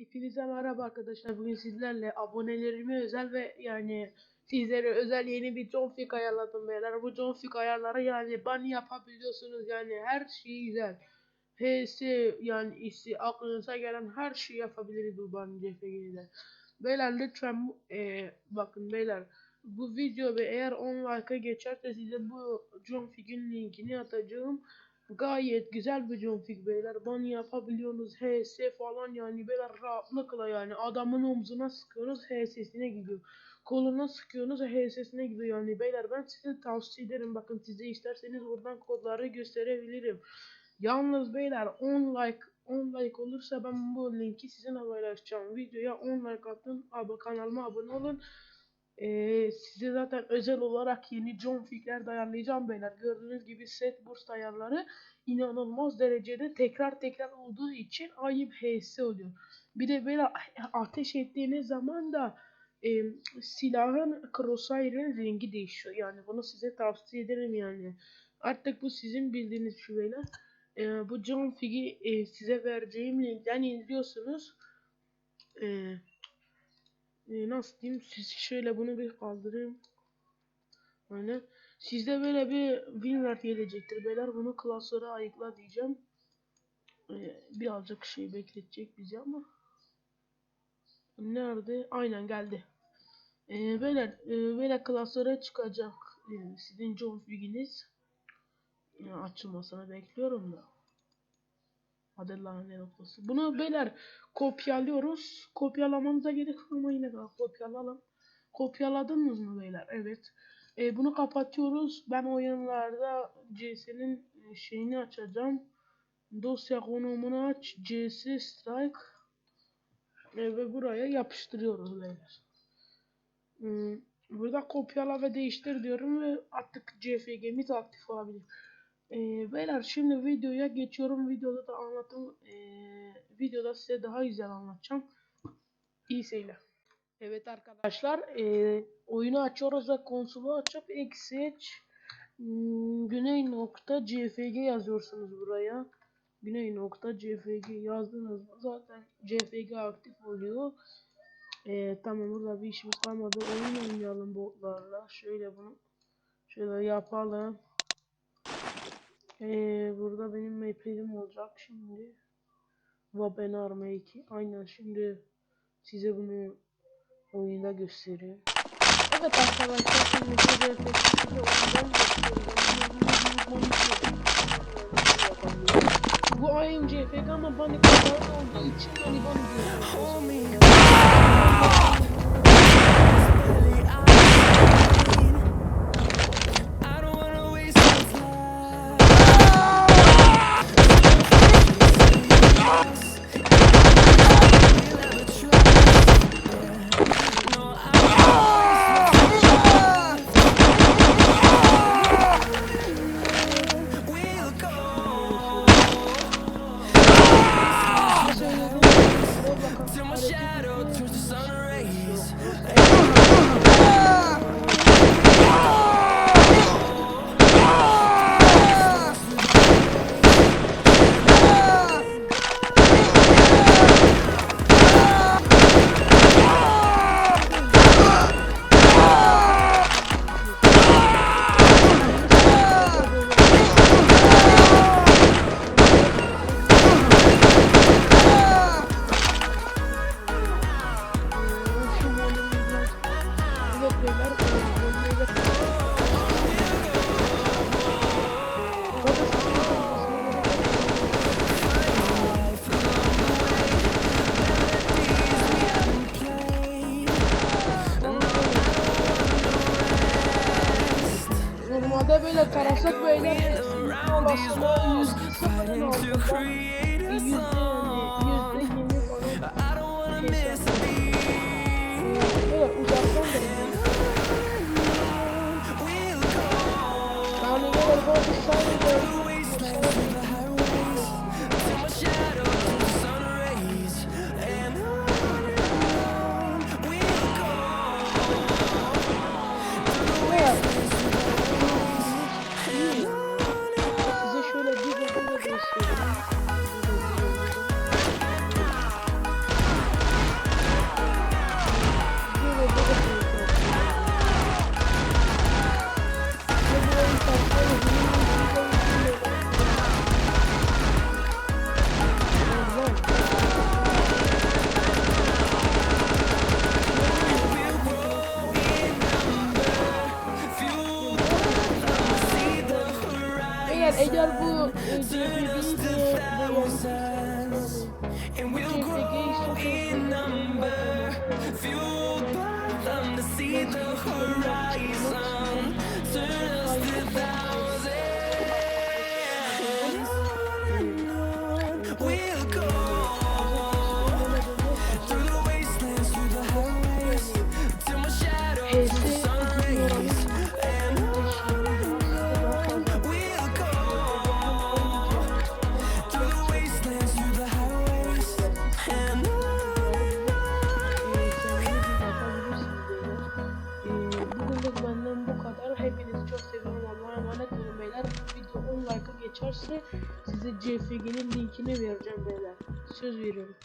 Hepinize merhaba arkadaşlar. Bugün sizlerle abonelerime özel ve yani sizlere özel yeni bir config ayarladım beyler. Bu config ayarları yani ban yapabiliyorsunuz yani her şey güzel. HS yani isi aklınıza gelen her şeyi yapabiliriz bu ban CFG'de. Beyler lütfen e, bakın beyler bu video ve eğer 10 like'a geçerse size bu config'in linkini atacağım. Gayet güzel bir config beyler. Ban yapabiliyorsunuz. HS falan yani beyler rahatlıkla yani adamın omzuna sıkıyorsunuz HS'sine gidiyor. Koluna sıkıyorsunuz HS'sine gidiyor yani beyler ben size tavsiye ederim. Bakın size isterseniz buradan kodları gösterebilirim. Yalnız beyler 10 like 10 like olursa ben bu linki sizinle paylaşacağım. Videoya 10 like atın. Abi kanalıma abone olun. Ee, size zaten özel olarak yeni John Fick'ler ayarlayacağım beyler. Gördüğünüz gibi set burst ayarları inanılmaz derecede tekrar tekrar olduğu için ayıp HS oluyor. Bir de böyle ateş ettiğiniz zaman da e, silahın crosshair'ın rengi değişiyor. Yani bunu size tavsiye ederim yani. Artık bu sizin bildiğiniz şu beyler. E, bu John Fick'i e, size vereceğim linkten indiriyorsunuz. Eee e, nasıl diyeyim siz şöyle bunu bir kaldırayım. Hani sizde böyle bir WinRAR gelecektir beyler bunu klasöre ayıkla diyeceğim. E, birazcık şey bekletecek bizi ama. Nerede? Aynen geldi. E, beyler e, böyle klasöre çıkacak e, sizin config'iniz. E, açılmasını bekliyorum da. Hadi lan ne noktası. Bunu beyler kopyalıyoruz. Kopyalamanıza gerek ama yine de kopyalayalım. Kopyaladınız mı beyler? Evet. E, bunu kapatıyoruz. Ben oyunlarda CS'nin e, şeyini açacağım. Dosya konumunu aç. CS Strike. E, ve buraya yapıştırıyoruz beyler. Hmm, Burada kopyala ve değiştir diyorum ve artık CFG'miz aktif olabilir. Ee, beyler şimdi videoya geçiyorum. Videoda da anlatım ee, videoda size daha güzel anlatacağım. İyi seyirler. Evet arkadaşlar ee, oyunu açıyoruz ve konsolu açıp xh hmm, güney nokta cfg yazıyorsunuz buraya. Güney nokta cfg yazdınız mı zaten cfg aktif oluyor. Ee, tamam burada bir işimiz kalmadı. Oyun oynayalım botlarla. Şöyle bunu şöyle yapalım. Ee, burada benim maplerim olacak şimdi. Wapen Arma 2. Aynen şimdi size bunu oyunda göstereyim. Evet arkadaşlar şimdi size refleksiyonu oyundan göstereceğim. Bu AMC FK ama bani kadar olduğu için beni bana diyor. Böyle tarasak böyle olasılığı yüzde sıfırın altında yüzde yani yüzde yirmi açarsa size CFG'nin linkini vereceğim beyler. Söz veriyorum.